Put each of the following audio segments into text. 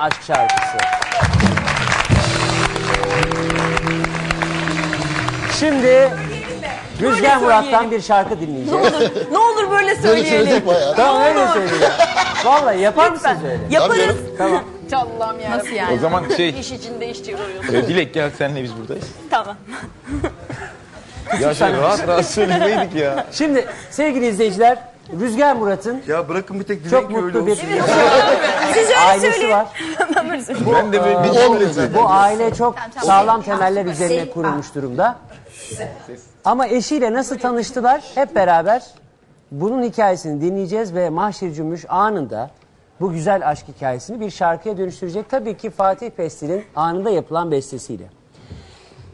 Aşk şarkısı. Şimdi Rüzgar Murat'tan bir şarkı dinleyeceğiz. Ne olur böyle Böyle söyleyelim. söyleyecek bayağı. tamam öyle söyleyeceğim. Vallahi yapar mısınız öyle? Yaparız. Tamam. Allah'ım ya. Nasıl yani? O zaman şey, İş içinde iş çeviriyorsun. e, Dilek gel senle biz buradayız. tamam. Ya şey rahat rahat söylemeydik ya. Şimdi sevgili izleyiciler Rüzgar Murat'ın Ya bırakın bir tek Dilek çok öyle mutlu bir olsun. Siz öyle ailesi söyleyin. var. Ben de böyle Bu olmuyor zaten. Bu aile çok sağlam temeller üzerine kurulmuş durumda. Ama eşiyle nasıl tanıştılar hep beraber bunun hikayesini dinleyeceğiz ve Mahşer Cümbüş anında bu güzel aşk hikayesini bir şarkıya dönüştürecek. Tabii ki Fatih Pestil'in anında yapılan bestesiyle.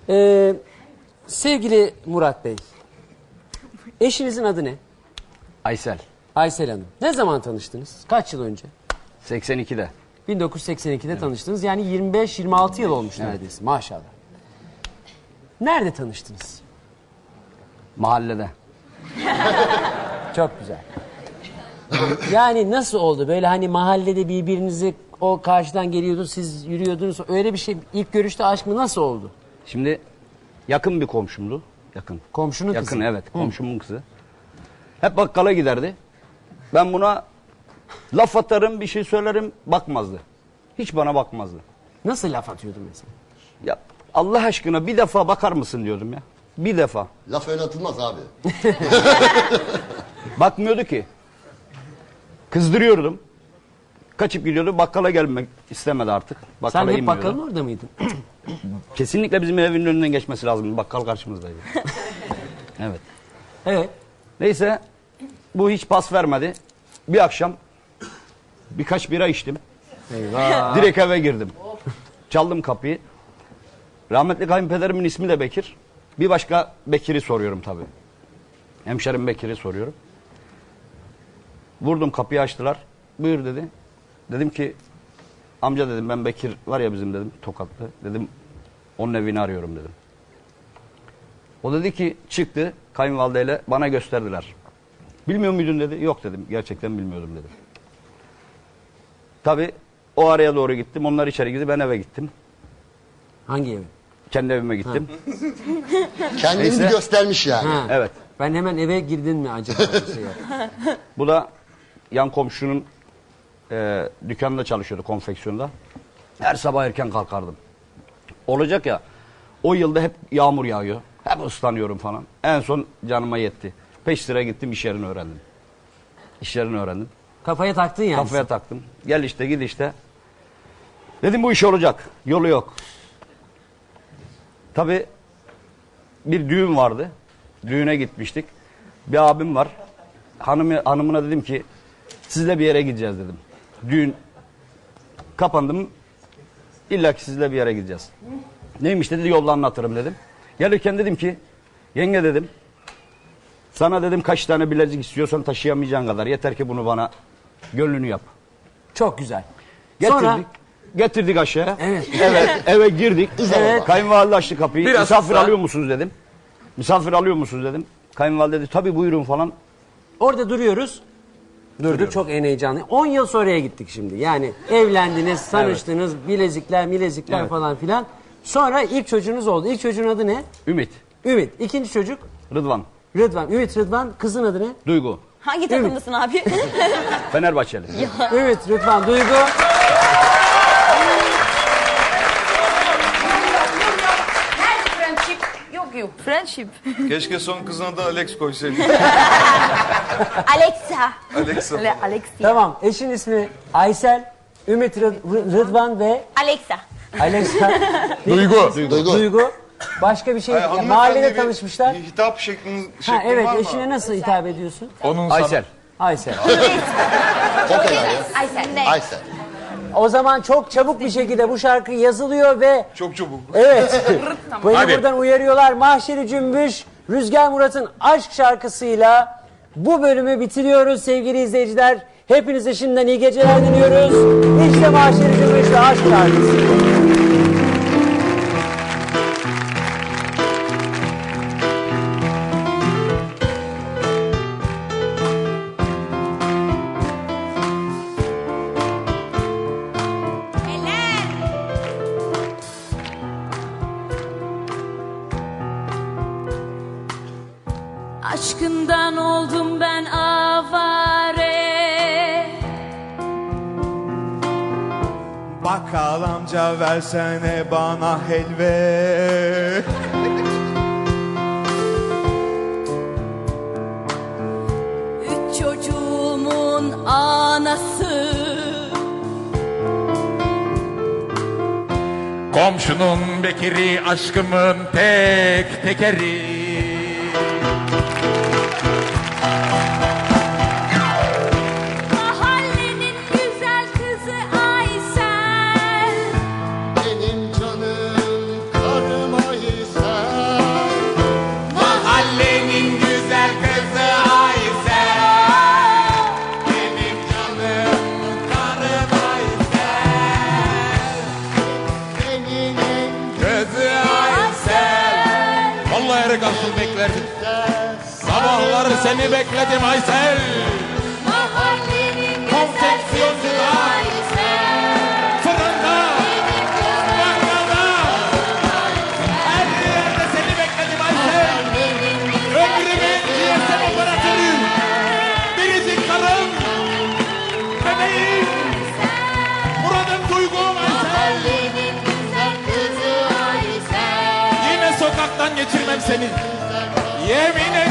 Ee, sevgili Murat Bey, eşinizin adı ne? Aysel. Aysel Hanım. Ne zaman tanıştınız? Kaç yıl önce? 82'de. 1982'de tanıştınız. Yani 25-26 yıl olmuş neredeyse maşallah. Nerede tanıştınız? Mahallede. Çok güzel. Yani nasıl oldu? Böyle hani mahallede birbirinizi o karşıdan geliyordu, siz yürüyordunuz. Öyle bir şey ilk görüşte aşk mı nasıl oldu? Şimdi yakın bir komşumdu. Yakın. Komşunun Yakın kızı. evet. Komşumun kızı. Hep bakkala giderdi. Ben buna laf atarım, bir şey söylerim, bakmazdı. Hiç bana bakmazdı. Nasıl laf atıyordun mesela? Ya Allah aşkına bir defa bakar mısın diyordum ya. Bir defa. Laf öyle atılmaz abi. Bakmıyordu ki. Kızdırıyordum. Kaçıp gidiyordu. Bakkala gelmek istemedi artık. Bakkala Sen hep inmiyordu. bakkalın orada mıydın? Kesinlikle bizim evin önünden geçmesi lazım. Bakkal karşımızdaydı. evet. evet. Neyse bu hiç pas vermedi. Bir akşam birkaç bira içtim. Eyvah. Direkt eve girdim. Çaldım kapıyı. Rahmetli kayınpederimin ismi de Bekir. Bir başka Bekir'i soruyorum tabii. Hemşerim Bekir'i soruyorum. Vurdum kapıyı açtılar. Buyur dedi. Dedim ki amca dedim ben Bekir var ya bizim dedim Tokatlı. Dedim onun evini arıyorum dedim. O dedi ki çıktı kayınvalideyle bana gösterdiler. Bilmiyor muydun dedi. Yok dedim. Gerçekten bilmiyordum dedim. Tabii o araya doğru gittim. Onlar içeri girdi. Ben eve gittim. Hangi evi? Kendi evime gittim. Kendini Neyse. göstermiş yani. Ha. Evet. Ben hemen eve girdin mi acaba? bir. Bu da yan komşunun e, dükkanında çalışıyordu konfeksiyonda. Her sabah erken kalkardım. Olacak ya o yılda hep yağmur yağıyor. Hep ıslanıyorum falan. En son canıma yetti. Peş sıra gittim iş yerini öğrendim. İş yerini öğrendim. Kafaya taktın yani. Kafaya taktım. Gel işte gid işte. Dedim bu iş olacak. Yolu yok. Tabi bir düğün vardı. Düğüne gitmiştik. Bir abim var. Hanım, hanımına dedim ki sizle bir yere gideceğiz dedim. Düğün kapandım. İlla ki sizle bir yere gideceğiz. Neymiş dedi yolda anlatırım dedim. Gelirken dedim ki yenge dedim sana dedim kaç tane bilezik istiyorsan taşıyamayacağın kadar. Yeter ki bunu bana gönlünü yap. Çok güzel. Getirdik. Sonra Getirdik aşağıya. Evet. Evet. Eve girdik. Evet. Kayınvalide açtı kapıyı. Biraz Misafir daha- alıyor musunuz dedim. Misafir alıyor musunuz dedim. Kayınvalide dedi tabii buyurun falan. Orada duruyoruz. Durduk çok en heyecanlı. 10 yıl sonraya gittik şimdi. Yani evlendiniz, tanıştınız, bilezikler, milezikler Evet. falan filan. Sonra ilk çocuğunuz oldu. İlk çocuğun adı ne? Ümit. Ümit. İkinci çocuk Rıdvan. Rıdvan. Ümit Rıdvan. Kızın adı ne? Duygu. Hangi takımlısın abi? Fenerbahçeli. Ümit Rıdvan. Duygu. Friendship. Yok yok. Friendship. Keşke son kızına da Alex koysaydın. Alexa. Alexa. Ale- Alexia. Tamam. Eşin ismi Aysel. Ümit Rıd- Rı- Rıdvan ve Alexa. Alexa. Duygu. Duygu. Başka bir şey. Hayır, ya, hanımefendi mahallede bir tanışmışlar. Hitap şeklin, şekli Ha evet. var mı? Eşine nasıl hitap ediyorsun? Onun Aysel. Aysel. Çok helal ya. Aysel. Ne? Aysel. O zaman çok çabuk bir şekilde bu şarkı yazılıyor ve Çok çabuk. Evet. Beni Hadi. buradan uyarıyorlar. Mahşeri Cümbüş, Rüzgar Murat'ın aşk şarkısıyla bu bölümü bitiriyoruz sevgili izleyiciler. Hepinize şimdiden iyi geceler diliyoruz. İşte Mahşeri Cümbüş ve aşk şarkısı. Aşkından oldum ben avare. Bakkal amca versene bana helve Üç çocuğumun anası. Komşunun bekiri aşkımın tek tekeri Vallahi yere kalsın beklerdim. Sabahları seni bekledim Aysel geçirmem seni. Yemin